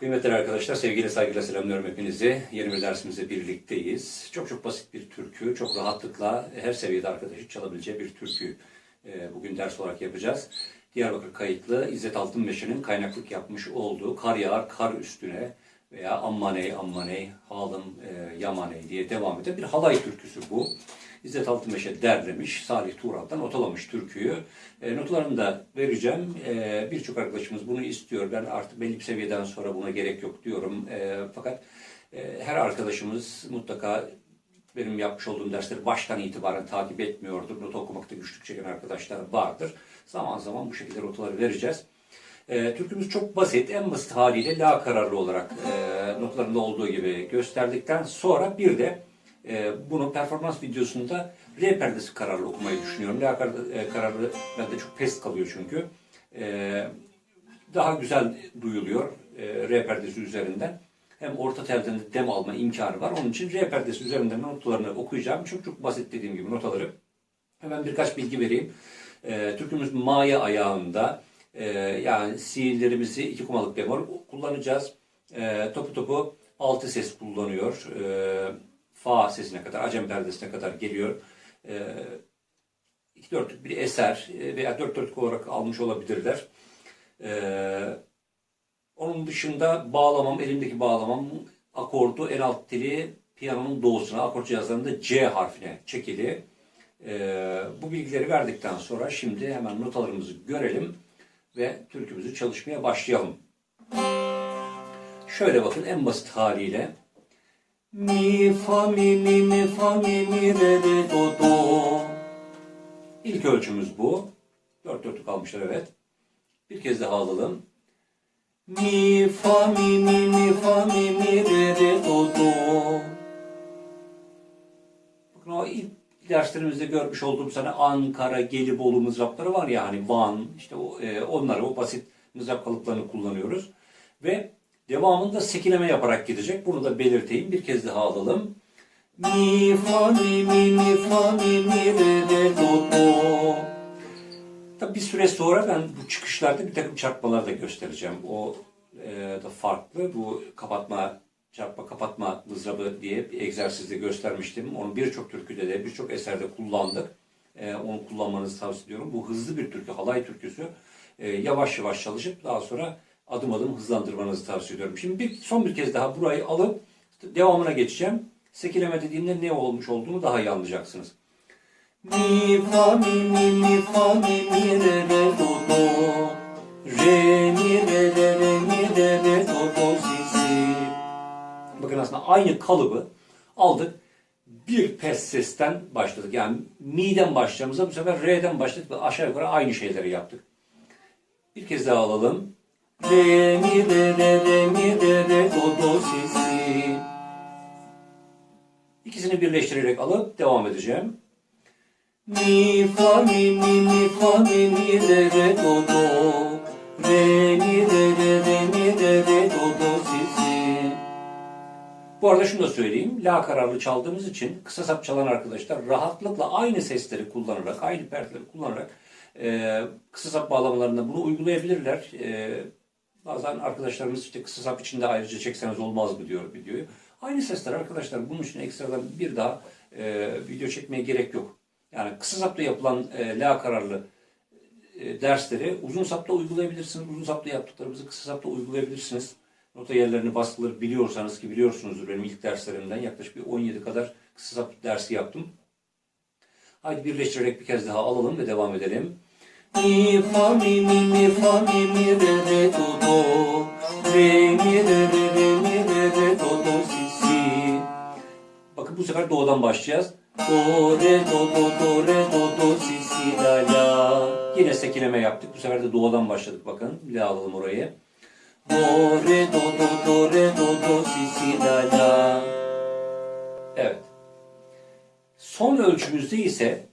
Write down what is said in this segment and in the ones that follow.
Kıymetli arkadaşlar, sevgiyle saygıyla selamlıyorum hepinizi. Yeni bir dersimizde birlikteyiz. Çok çok basit bir türkü, çok rahatlıkla her seviyede arkadaşın çalabileceği bir türkü e, bugün ders olarak yapacağız. Diyarbakır kayıtlı İzzet Altınmeşe'nin kaynaklık yapmış olduğu Kar Yağar Kar Üstüne veya Ammaney Ammaney Halım e, Yamaney diye devam eden bir halay türküsü bu. İzzet Altınmeşe derlemiş, Salih Tuğral'dan notalamış türküyü. E, notlarını da vereceğim. E, Birçok arkadaşımız bunu istiyor. Ben artık belli bir seviyeden sonra buna gerek yok diyorum. E, fakat e, her arkadaşımız mutlaka benim yapmış olduğum dersleri baştan itibaren takip etmiyordur. Not okumakta güçlük çeken arkadaşlar vardır. Zaman zaman bu şekilde notaları vereceğiz. E, türkümüz çok basit. En basit haliyle la kararlı olarak e, notlarında olduğu gibi gösterdikten sonra bir de e, bunu performans videosunda R perdesi kararlı okumayı düşünüyorum. La kar- e, kararlı bende çok pes kalıyor çünkü. E, daha güzel duyuluyor e, R perdesi üzerinden. Hem orta telden de dem alma imkanı var. Onun için R perdesi üzerinden notalarını okuyacağım. Çok çok basit dediğim gibi notaları. Hemen birkaç bilgi vereyim. E, türkümüz maya ayağında. E, yani si'lerimizi iki kumalık bemol kullanacağız. E, topu topu altı ses kullanıyor. E, fa sesine kadar, acem perdesine kadar geliyor. E, iki dörtlük bir eser e, veya dört dörtlük olarak almış olabilirler. E, onun dışında bağlamam, elimdeki bağlamam akordu en alt teli piyanonun doğusuna, akort cihazlarında C harfine çekili. Ee, bu bilgileri verdikten sonra şimdi hemen notalarımızı görelim ve türkümüzü çalışmaya başlayalım. Şöyle bakın en basit haliyle. Mi, fa, mi, mi, mi, fa, mi, mi, re, re, do, do. İlk ölçümüz bu. Dört dörtlük almışlar evet. Bir kez daha alalım. Mi, fa, mi, mi, mi, fa, mi, mi, re, re, do, do. Bakın o ilk derslerimizde görmüş olduğum sana Ankara, Gelibolu mızrapları var ya hani Van, işte o, e, onları, o basit mızrap kalıplarını kullanıyoruz. Ve devamında sekileme yaparak gidecek. Bunu da belirteyim. Bir kez daha alalım. Mi, fa, mi, mi, mi, fa, mi, mi, re, re, do, do. Tabii bir süre sonra ben bu çıkışlarda bir takım çarpmalar da göstereceğim. O e, da farklı. Bu kapatma, çarpma, kapatma mızrabı diye bir egzersizde göstermiştim. Onu birçok türküde de, birçok eserde kullandık. E, onu kullanmanızı tavsiye ediyorum. Bu hızlı bir türkü, halay türküsü. E, yavaş yavaş çalışıp daha sonra adım adım hızlandırmanızı tavsiye ediyorum. Şimdi bir, son bir kez daha burayı alıp devamına geçeceğim. Sekileme dediğimde ne olmuş olduğunu daha iyi anlayacaksınız. Mi fa mi mi mi fa mi mi re re do do re mi re re re mi re re do do si si. Bakın aslında aynı kalıbı aldık. Bir pes sesten başladık. Yani mi'den başlayacağımızda bu sefer re'den başladık ve aşağı yukarı aynı şeyleri yaptık. Bir kez daha alalım. Re mi re re re mi re re do do si si. İkisini birleştirerek alıp devam edeceğim. Mi fa mi mi mi fa mi mi re re do do re mi re re re mi re re do do si si. Bu arada şunu da söyleyeyim. La kararlı çaldığımız için kısa sap çalan arkadaşlar rahatlıkla aynı sesleri kullanarak, aynı perdeleri kullanarak e, kısa sap bağlamalarında bunu uygulayabilirler. E, bazen arkadaşlarımız işte kısa sap içinde ayrıca çekseniz olmaz mı diyor videoyu. Aynı sesler arkadaşlar bunun için ekstradan bir daha e, video çekmeye gerek yok. Yani kısa sapta yapılan e, la kararlı e, dersleri uzun sapta uygulayabilirsiniz. Uzun sapta yaptıklarımızı kısa sapta uygulayabilirsiniz. Nota yerlerini baskıları biliyorsanız ki biliyorsunuzdur benim ilk derslerimden yaklaşık bir 17 kadar kısa sap dersi yaptım. Haydi birleştirerek bir kez daha alalım ve devam edelim. Mi fa mi mi mi fa mi mi re re do do re mi re re re mi re re do do si si. Bakın bu sefer do'dan başlayacağız. Do re do do do re do do si si la la. Yine sekileme yaptık. Bu sefer de do'dan başladık bakın. Bir daha alalım orayı. Do re do do do re do do si si la la. Evet. Son ölçümüzde ise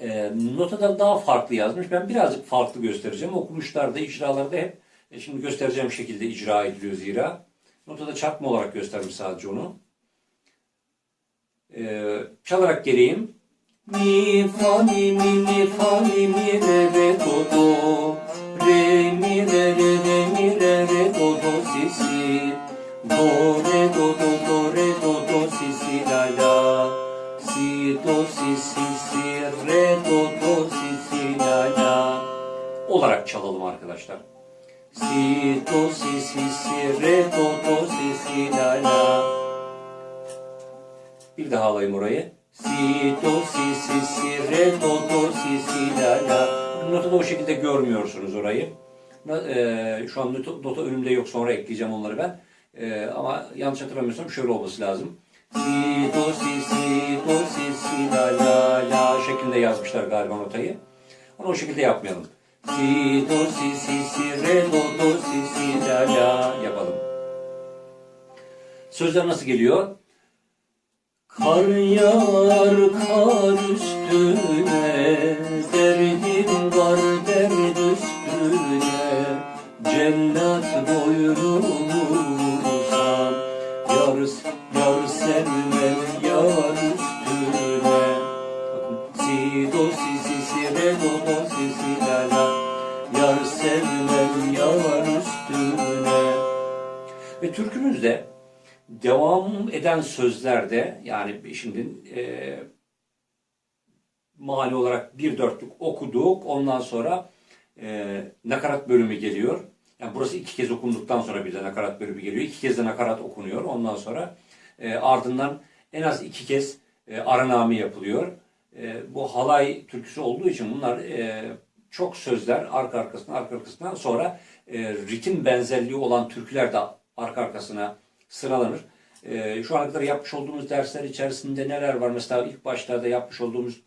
e, notadan daha farklı yazmış. Ben birazcık farklı göstereceğim. Okunuşlarda, icralarda hep e, şimdi göstereceğim şekilde icra ediliyor zira. Notada çarpma olarak göstermiş sadece onu. E, çalarak geleyim. Mi fa mi mi mi fa mi mi re re do do re mi re re re mi re re do do si si Do, re, do, do, do, re, do, do, si, si, la, la. Si, do, si, si, si, re, do, do, si, si, la, la. Olarak çalalım arkadaşlar. Si, do, si, si, si, re, do, do, si, si, la, la. Bir daha alayım orayı. Si, do, si, si, si, re, do, do, si, si, la, la. Notada o şekilde görmüyorsunuz orayı. Ee, şu an nota, önümde yok sonra ekleyeceğim onları ben. Ee, ama yanlış hatırlamıyorsam şöyle olması lazım. Si, do, si, si, do, si, si, la, la, la şeklinde yazmışlar galiba notayı. Onu o şekilde yapmayalım. Si, do, si, si, si, re, do, do, si, si, la, la yapalım. Sözler nasıl geliyor? Kar yağar kar üstüne, derdim var derd üstüne. Cellat boynumuza, türkümüzde devam eden sözlerde yani şimdi e, mani olarak bir dörtlük okuduk. Ondan sonra e, nakarat bölümü geliyor. Yani burası iki kez okunduktan sonra bir de nakarat bölümü geliyor. İki kez de nakarat okunuyor. Ondan sonra e, ardından en az iki kez e, araname yapılıyor. E, bu halay türküsü olduğu için bunlar e, çok sözler arka arkasına arka arkasına sonra e, ritim benzerliği olan türküler de arka arkasına sıralanır. Ee, şu ana kadar yapmış olduğumuz dersler içerisinde neler var? Mesela ilk başlarda yapmış olduğumuz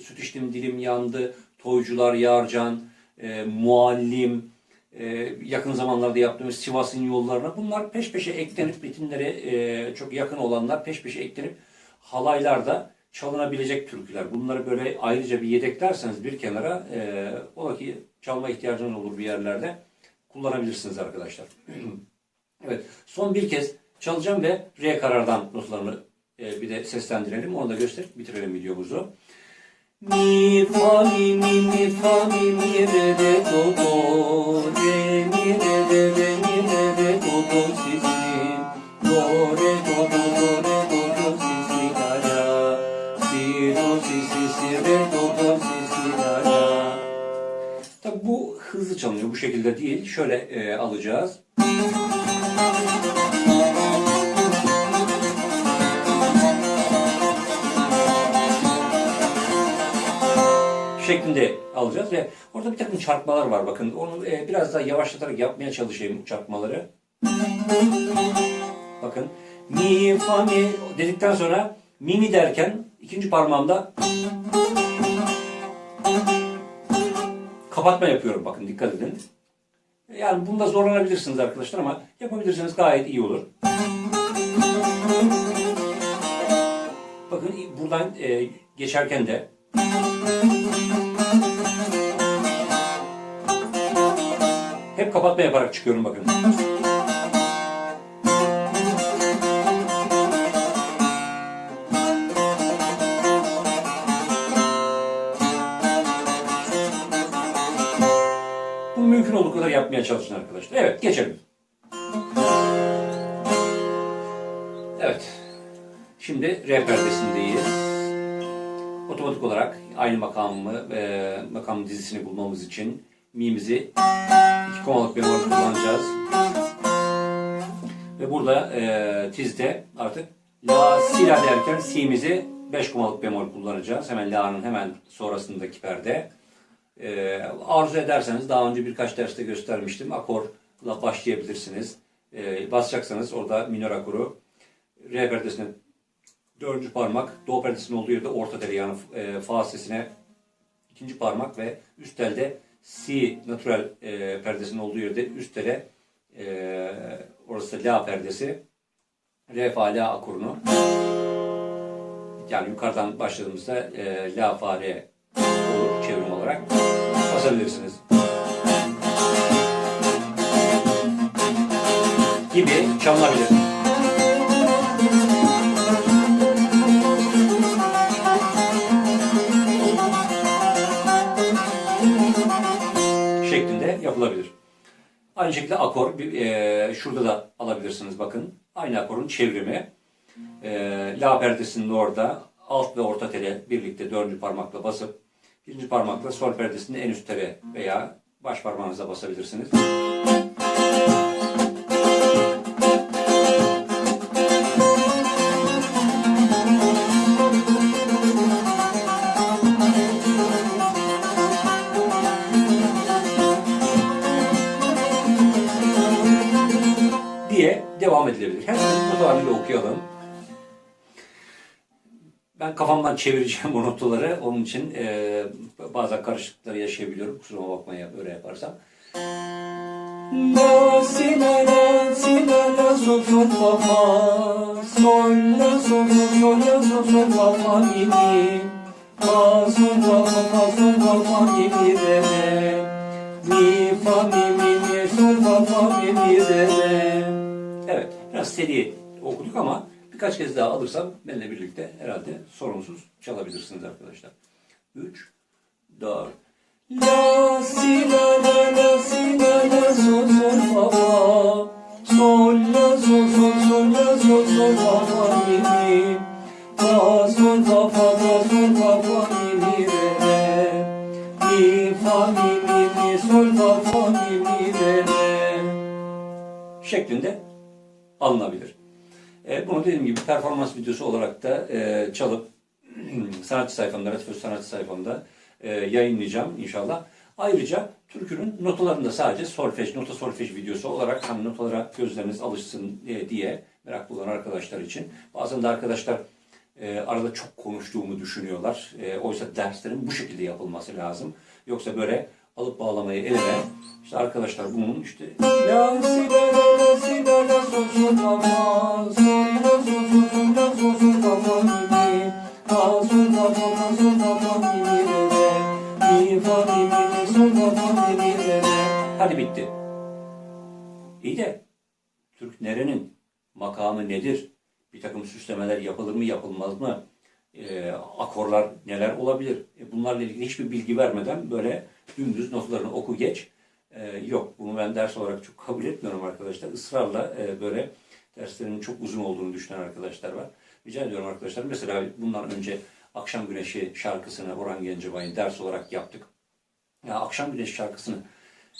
süt içtim dilim yandı, toycular yarcan, e, muallim, e, yakın zamanlarda yaptığımız Sivas'ın yollarına bunlar peş peşe eklenip ritimlere e, çok yakın olanlar peş peşe eklenip halaylarda çalınabilecek türküler. Bunları böyle ayrıca bir yedeklerseniz bir kenara e, ola ki çalma ihtiyacınız olur bir yerlerde kullanabilirsiniz arkadaşlar. Evet, son bir kez çalacağım ve R karardan notlarını e, bir de seslendirelim. Onu da gösterip bitirelim videomuzu. Mi, fa, mi, mi, mi, fa, mi, mi, re, re, do, do, re, mi, re, re, re, mi, re, re, do, do, si, si, do, re, do, do, do, re, do, do, si, si, la, la, si, do, si, si, si, re, do, do, si, si, la, la. Tabi bu hızlı çalınıyor. Bu şekilde değil. Şöyle e, alacağız. Şeklinde alacağız ve orada bir takım çarpmalar var. Bakın onu e, biraz daha yavaşlatarak yapmaya çalışayım çarpmaları. Bakın mi fa mi dedikten sonra mi mi derken ikinci parmağımda kapatma yapıyorum. Bakın dikkat edin. Yani bunda zorlanabilirsiniz arkadaşlar ama yapabilirseniz gayet iyi olur. Bakın buradan e, geçerken de hep kapatma yaparak çıkıyorum bakın. Çalışın arkadaşlar. Evet geçelim. Evet. Şimdi R perdesindeyiz. Otomatik olarak aynı makamı, e, makam dizisini bulmamız için mi'mizi iki komalık bemol kullanacağız. Ve burada e, tizde artık la si la derken si'mizi 5 komalık bemol kullanacağız. Hemen la'nın hemen sonrasındaki perde. E, arzu ederseniz daha önce birkaç derste göstermiştim. Akorla başlayabilirsiniz. E, basacaksanız orada minör akoru re perdesine dördüncü parmak, do perdesinin olduğu yerde orta teli yani e, fa sesine ikinci parmak ve üst telde si natural e, perdesinin olduğu yerde üst tele e, orası la perdesi re fa la akorunu yani yukarıdan başladığımızda e, la fa re olur çevrim olarak basabilirsiniz. gibi çalınabilir. şeklinde yapılabilir. Aynı şekilde akor, e, şurada da alabilirsiniz bakın. Aynı akorun çevrimi. E, la perdesinin orada alt ve orta tele birlikte dördüncü parmakla basıp birinci parmakla sol perdesinin en üst tele veya baş parmağınıza basabilirsiniz. Kafamdan çevireceğim bu notaları. Onun için e, bazen karışıklıklar yaşayabiliyorum. Kusuruma bakmayın böyle yaparsam. La si la la si la la sol sol fa fa sol la sol sol sol la sol sol fa fa mi mi fa sol fa fa fa sol fa fa mi mi re re mi fa mi mi mi sol fa fa mi mi re re Evet biraz seri okuduk ama birkaç kez daha alırsam benimle birlikte herhalde sorunsuz çalabilirsiniz arkadaşlar. 3 4 La si la la la si la la sol sol fa fa. Sol la sol sol sol la sol sol fa fa mi mi. Fa sol fa fa fa sol fa fa mi mi re re. Mi fa mi mi mi sol fa fa mi mi re re. Şeklinde alınabilir. E, bunu dediğim gibi performans videosu olarak da e, çalıp sanatçı sayfamda, Latif Öz sanatçı sayfamda e, yayınlayacağım inşallah. Ayrıca türkünün notalarında sadece solfej, nota solfej videosu olarak hani notalara gözleriniz alışsın e, diye meraklı olan arkadaşlar için. Bazen de arkadaşlar e, arada çok konuştuğumu düşünüyorlar. E, oysa derslerin bu şekilde yapılması lazım. Yoksa böyle alıp bağlamayı eleme. İşte arkadaşlar bunun işte la si la la la si la la sol sol fa fa sol la sol sol sol la sol sol fa fa mi mi fa sol fa fa fa sol fa fa mi mi re re mi fa mi mi mi sol fa fa mi mi re re Hadi bitti. İyi de Türk nerenin makamı nedir? Bir takım süslemeler yapılır mı yapılmaz mı? Ee, akorlar neler olabilir? E, bunlarla ilgili hiçbir bilgi vermeden böyle dümdüz notlarını oku geç. Ee, yok bunu ben ders olarak çok kabul etmiyorum arkadaşlar. Israrla e, böyle derslerin çok uzun olduğunu düşünen arkadaşlar var. Rica ediyorum arkadaşlar. Mesela bundan önce Akşam Güneşi şarkısını Orhan Gencebay'ın ders olarak yaptık. Ya Akşam Güneşi şarkısını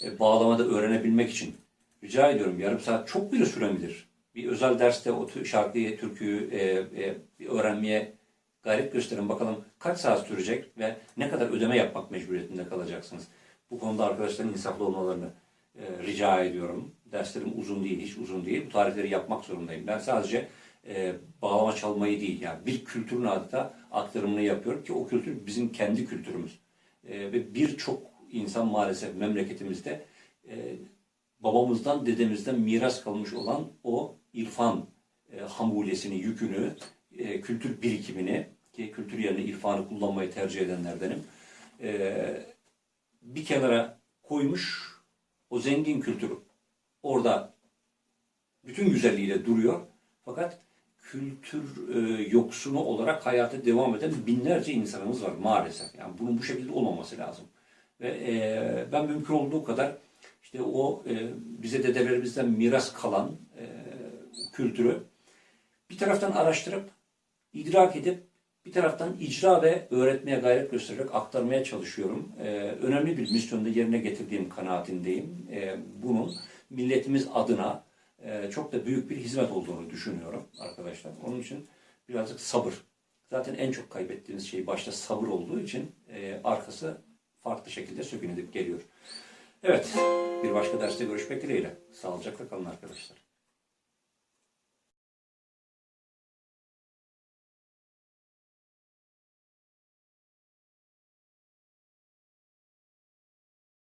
e, bağlamada öğrenebilmek için rica ediyorum yarım saat çok bile sürebilir. Bir özel derste o şarkıyı, türküyü e, e, öğrenmeye gayret gösterin bakalım kaç saat sürecek ve ne kadar ödeme yapmak mecburiyetinde kalacaksınız. Bu konuda arkadaşların insaflı olmalarını e, rica ediyorum. Derslerim uzun değil, hiç uzun değil. Bu tarifleri yapmak zorundayım. Ben sadece e, bağlama çalmayı değil, yani bir kültürün adeta aktarımını yapıyorum ki o kültür bizim kendi kültürümüz. E, ve birçok insan maalesef memleketimizde e, babamızdan, dedemizden miras kalmış olan o irfan e, hamulesini, yükünü, e, kültür birikimini ki kültür yerine irfanı kullanmayı tercih edenlerdenim. E, bir kenara koymuş o zengin kültür orada bütün güzelliğiyle duruyor. Fakat kültür e, yoksunu olarak hayata devam eden binlerce insanımız var maalesef. Yani bunun bu şekilde olmaması lazım. Ve e, ben mümkün olduğu kadar işte o e, bize dedelerimizden miras kalan e, kültürü bir taraftan araştırıp, idrak edip bir taraftan icra ve öğretmeye gayret göstererek aktarmaya çalışıyorum. Ee, önemli bir misyonu da yerine getirdiğim kanaatindeyim. Ee, bunun milletimiz adına e, çok da büyük bir hizmet olduğunu düşünüyorum arkadaşlar. Onun için birazcık sabır. Zaten en çok kaybettiğiniz şey başta sabır olduğu için e, arkası farklı şekilde sökün edip geliyor. Evet, bir başka derste görüşmek dileğiyle. Sağlıcakla kalın arkadaşlar.